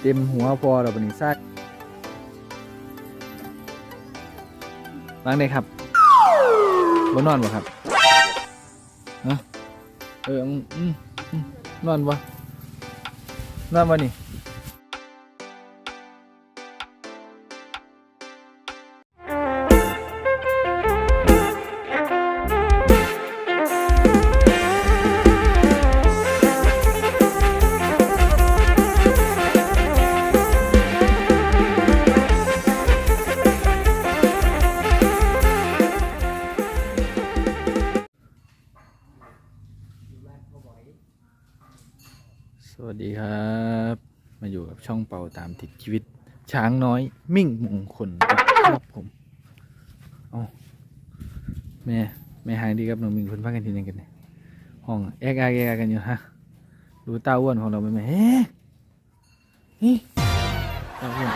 เต็มหัวพอเราปนี้ซากวางได้ครับบนนอนบ่ครับฮะเอออืมอืมอืมนอนบ่นี่ วัสดีครับ มาอยู่กับช่องเป่าตามติดชีวิต ช้างน้อยมิ่งมงคลครับผมเอแม่แม่หางดีครับน้องมิ่งคนพักกันทีนึงกันเนี่ยห้องแอกแอกแอกกันอยู่ฮะดูเต้าอ้วนของเราไหมแม่เฮ้นี่เต้าอ้วน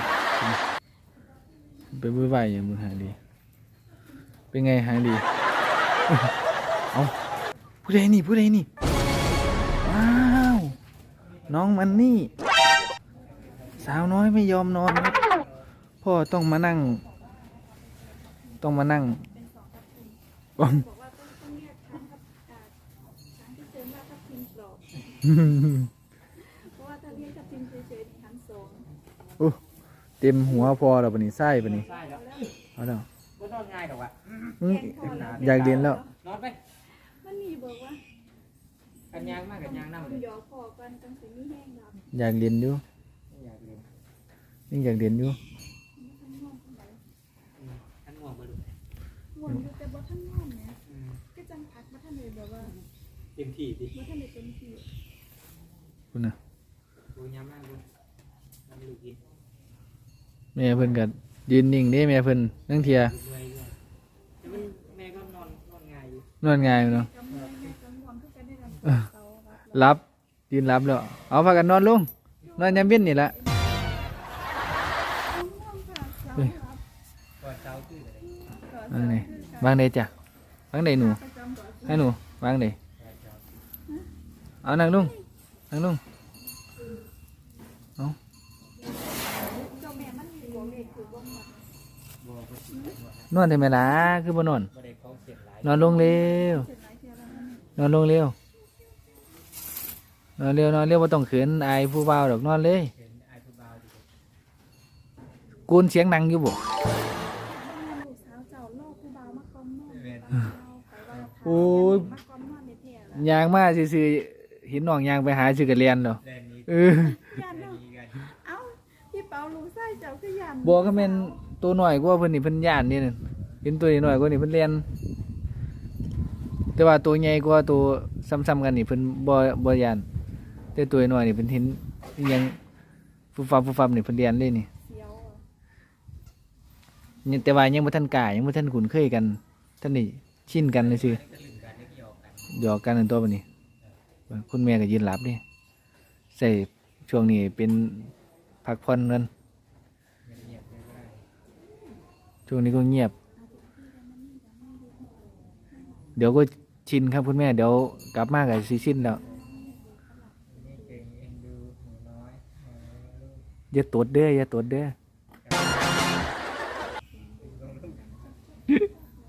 ไปวุ่นวายอย่างมึงหางดี เป็นไงหางดี เอาผู้ใดนี่ผู้ใดนี่ น้องมันนี่ สาวน้อยไม่ยอมนอนครับพ่อต้องมานั่ง ต้องมานั่งบอมบอกว่าต้องต้องแยกช้างกับอ่าช้างที่เจอว่าทับทิมกรอบเพราะว่าถ้าเลี้ยงทับทิมเฉยๆชั้นสองโอ้เต็มหัวพอเราปะนี่ไส้ปะนี่ใช่แล้วเอาแล้วก็นอนง่ายหรอกวะอื้ออยากเรียนแล้วนอนไปมันมีบอกว่า กันยางมากกันยางน้ำคุณยอพอกันตั้งแต่มีแห้งดับอยากเรียนอยู่อยากเรียนนี่อยากเรียนอยู่ท่านง่วงคนไหนท่านง่วงมาดูง่วงอยู่แต่บ่ท่านง่วงเนี่ยก็จังพักบ่ท่านเลยแบบว่าเต็มที่ดิบ่ท่านเลยเต็มที่คุณน่ะดูยามมากดูน้ำลูกกินแม่เพิ่นก็ยืนนิ่งเด้แม่เพิ่นนั่งเทียดูเมื่อยด้วยแต่มันแม่ก็นอนนอนง่ายอยู่นอนง่ายอยู่เนาะ รับยืนรับแล้ว เอาพากันนอนลงนอนยามเย็นนี่ละง่วงค่ะวรับก่อนเช้าตื้อเลยก่อนวางไหนวางไหนจ้ะวางไหนหนู ให้หนูวางไหนเอานั่งลงนั่งลงเจ้านอกเลขคือบ่หมดบอกไปนอนได้ไหมล่ะคือบ่นอนองเสียหลายนอนลงเร็วนอนลงเร็ว นอนเร็วนอนเร็วบ่ต้องเขินอายผู้บ่าวดอกนอนเลยเห็นไอ้ผู้บ่าวดิกูนเสียงดังอยู่บ่ลูกสาวเจ้าโลกผู้บ่าวมาคอมนอนไปว่าโอ้ยมาคอมนอนในเที่ยแล้วยางมาซื่อๆเห็นน้องยางไปหาชื่อกันเรียนดอกแดนนี้เออยันแดนเนาะนี้กันเอ้าพี่เปาลูกไส้เจ้าก็ยันบอกก็แม่นตัวน้อยกว่าเพิ่นนี่เพิ่นย่านนี่นั่นเห็นตัวน้อยกว่านี่เพิ่นเรียนแต่ว่าตัวใหญ่กว่าตัวซ้ำๆกันนี่เพิ่นบ่บ่ย่าน แต่ตัวน้อยนี่เพิ่นเห็นอิหยังฟุบฟับฟุบฟับนี่เพิ่นเรียนเลยนี่เสียวอะยังแต่ว่ายังบ่ทันกล้ายังบ่ทันคุ้นเคยกันท่านนี่ชินกันเลยซื่อก็ลืมกันได้กี่ออกกันหยอกกันนั่นตัวบัดนี้คุณแม่ก็ยืนหลับเด้ใส่ช่วงนี้เป็นพักผ่อนกันไม่ได้เงียบไม่ได้ช่วงนี้ก็เงียบ เดี๋ยวก็ชินครับคุณแม่ เดี๋ยวกลับมากับซีชินแล้ว นี่เก่งเอ็นดูหนูน้อยเอ ออย่าตดเด้ออย่าตดเด้อ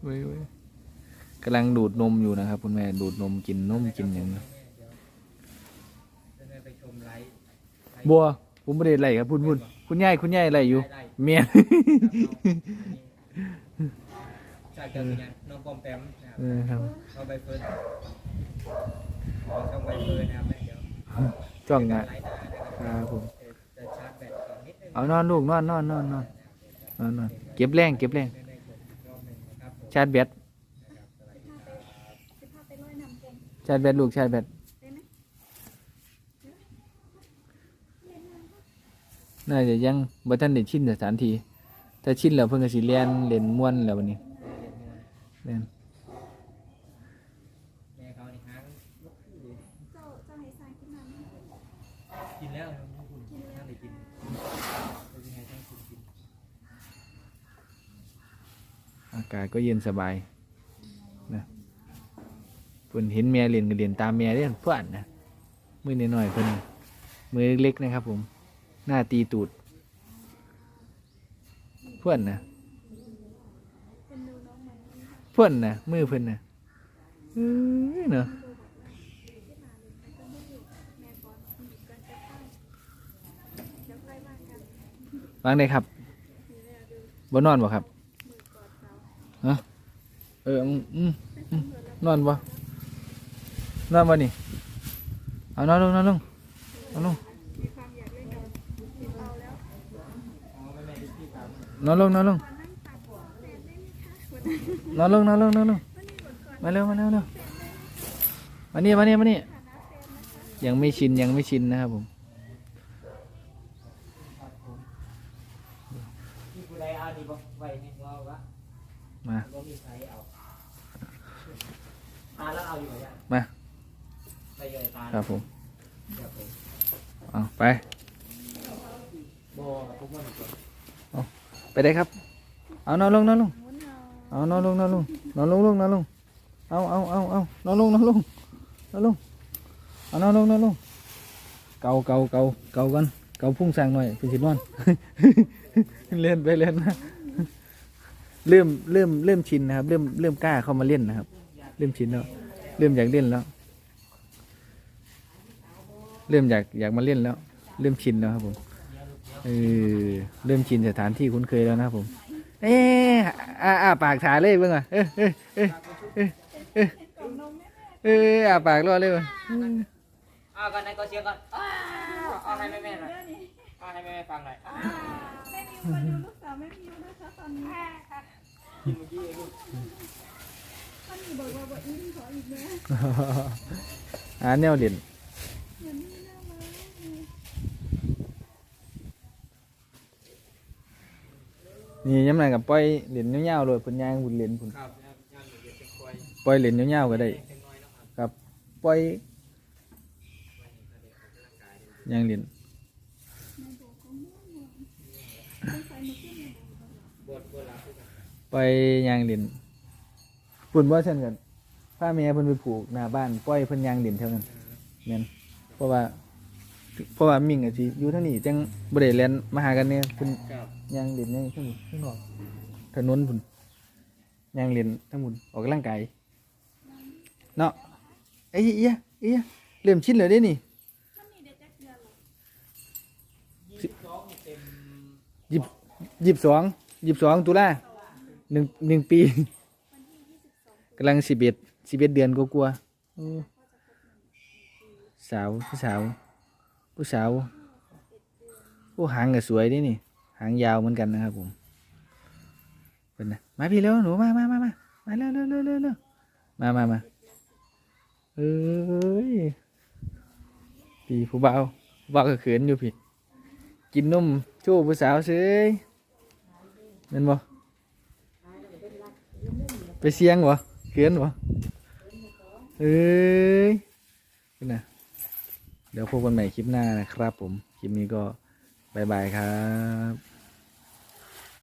เว้ยเว้ยกำลังดูดนมอยู่นะครับ คุณแม่ดูดนมกินนมกินอย่างนี้จะได้ไปชมไลฟ์บัวผมไม่ได้ไล่ครับพุ่นพุ่นคุณยายคุณยายไล่อยู่ไล่เมียใช่เจอกันน้องปอมแปมนะครับเออครับเข้าใบเฟิร์นเข้าใบเฟิร์นนะครับเดี๋ยวจ้องอะไลน์หน้านะครับครับผม เอานอนลูกนอนนอนนอนนอนนอนนอนเก็บแรงเก็บแรงชาร์จแบตชาร์จแบตลูกชาร์จแบตน่าจะยังบ่ทันได้ชินสถานที่ถ้าชินแล้วเพิ่นก็สิเรียนเล่นม่วนแล้ววันนี้เล่น แม่เขาในค้างลุกขึ้นเลย เจ้าเจ้าให้ทรายขึ้นมาไหม กินแล้วคุณกินแล้วเลยกินเป็นยังไงต้องกินกิน อากาศก็เย็นสบายนะฝคนเห็นแม่เรียนก็เรียนตามแม่เรียนเพื่อนนะมือน้อยๆเพิ่นมือเล็กๆนะครับ ผม หน้าตีตูด เพื่อนนะเพื่อนนะมือเพิ่อนนะเอ้ยเนาะร่าเลยแต่ก็ไม่อยู่แม่บอลมีกันจะเข้าเดี๋ยวค่อยว่างได้ครับบ่นอนบ่ครับ เสาเอออืมอืมเป็นวจแล้วนอนบ่นอนบ่นี่เอานอนลงนอนลงนอนลงมีความอยากเล่นล้วอ๋อไม่ไม่ที่ตานอนลงนอนลงตอนนั่งนอนลงนอนลงนอนลงวันนี้หมาเร็วมาเร็วเร็วมานี่มานี่มานี่ฐานะแฟนนะคะยังไม่ชินยังไม่ชินนะครับผมครับผมที่ผู้ใดเอาดีบ่ไห้เราวะ มาบ่มีใครเอาตาแล้วเอาอยู่ไหมจ๊ะมาไปเลยตาครับผมเอาไปบ่ผมว่าไปได้ครับ เอานอนลงนอนลงเอานอนลงนอนลงนอนลงลงนอนลงเอาเอาเอาเอานอนลงนอนลงนอนลงเอานอนลงนอนลงเกาเกาเกาเกากันเกาพุ่งสร้างหน่อยเป็นสินอนเล่นไปเล่นนะ เริ่มเริ่มเริ่มชินนะครับ เริ่มเริ่มกล้าเข้ามาเล่นนะครับ เริ่มชินแล้ว เริ่มอยากเล่นแล้ว เริ่มอยากอยากมาเล่นแล้ว เริ่มชินแล้วครับผมเออเริ่มชินสถานที่คุ้นเคยแล้วนะครับผม เอ๊ะอ่าอ่าปากถ่ายเลยเบิ่งอะเอ้ยเอ้ยเอ้ยเอ้ยเอ้ยกล่องนมแม่เอ้ยอ่าปากรอเลยเบิ่งเอาก่อนไหนก็เสียงก่อนอ้าวเอาให้แม่ๆหน่อยเรื่องนี้เอาให้แม่ๆฟังหน่อยอ้าวแม่มิวมาดูลูกสาวแม่มิวนะคะตอนนี้ ค่ะกินเมื่อกี้เองลูกท่านมีบอกว่าบอกอีนี่ขออีกนะอ่าแนวเด่นเหมือนนี่น่ารักนี่นี่ย้ำหนังกับปล่อยเหรียญยาวๆเลยพุ่นยางพุ่นเหรียญพุ่นครับย่างย่างเดี๋ยวจะคอยปล่อยเหรียญยาวๆก็ได้เล็กน้อยเนาะครับครับปล่อยยางเหรียญแม่บอกเขาม่วงม่วงต้องใส่มาขึ้นมาบอกบวชบวชรับ ด้วยกันปล่อยยางเหรียญพุ่นว่าเช่นกันผ้าเมียเพิ่นไปผูกหน้าบ้านปล่อยเพิ่นยางเหรียญเท่านั้นแม่นเพราะว่า เพราะว่ามิ่งอะสิอยู่ทางนี้จังบ่ได้แล่นมาหากันเนี่ยเพิ่นครับยางเหรียญยางทั้งหมดทั้งนอกถนนพุ่นยางเหรียญทั้งหมดออกกำลังกายเนาะไอ้เอี้ยเอี้ยเริ่มชินแล้วเด้นี่มันนี่เด็กจักเดือนหรอยี่สิบสองนี่เต็มยี่สิบสองยี่สิบสองตุลา หนึ่งหนึ่งปีวันที่ยี่สิบสองกำลังสิบเอ็ดสิบเอ็ดเดือนก็กลัวาๆโอ้สาวผู้สาว ผู้สาวโอ้หางก็สวยเดินี่ หางยาวเหมือนกันนะครับผมเป็นนะมาพี่เร็วหนูมามามามามาเร็วเร็วเร็วเร็วเร็วมามามาเอ้ยพี่ผู้บ่าวผู้บ่าวก็เขินอยู่พี่ กินนมโชว์ผู้สาวเฉยแม่นบ่ ไปเสียงวะเขียนวะเอ้ยเป็นนะเดี๋ยวพบกันใหม่คลิปหน้านะครับผม คลิปนี้ก็บายบายครับ